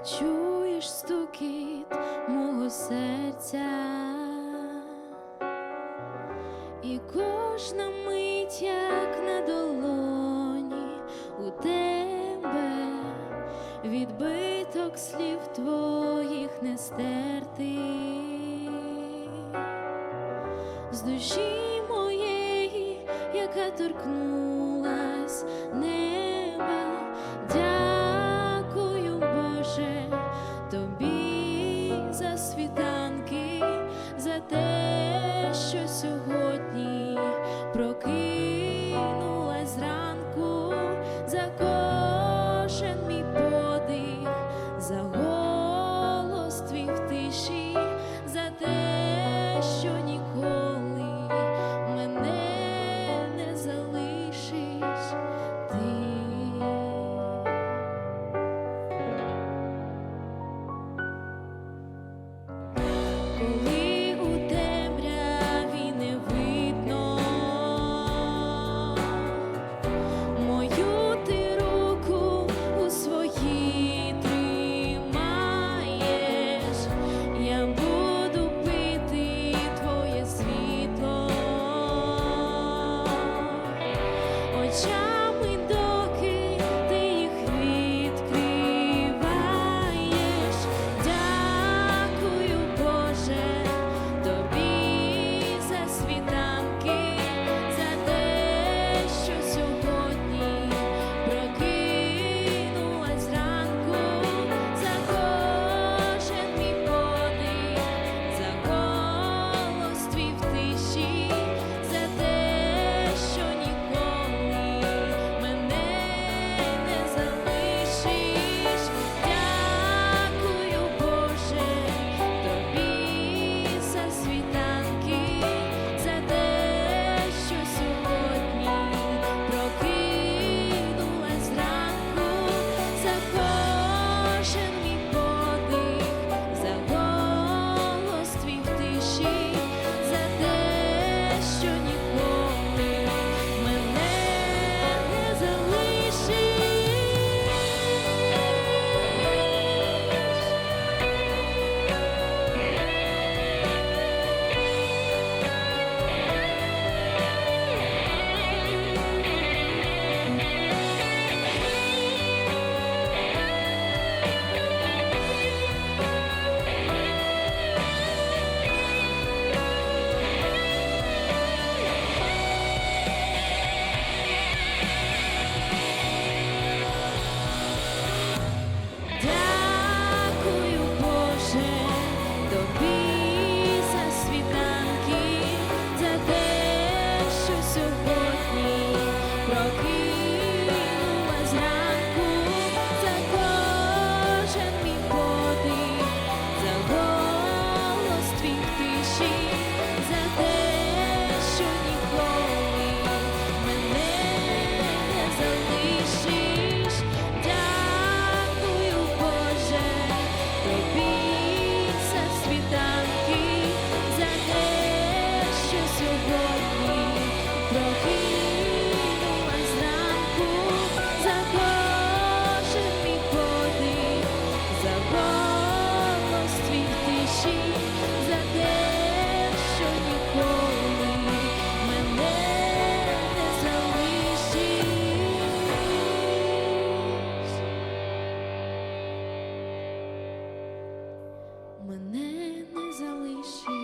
чуєш стукіт мого серця, і кожна мить, як на долоні у тебе відбиток слів твоїх не стертий з душі моєї, яка торкнулась неба. Коли мене не залишить.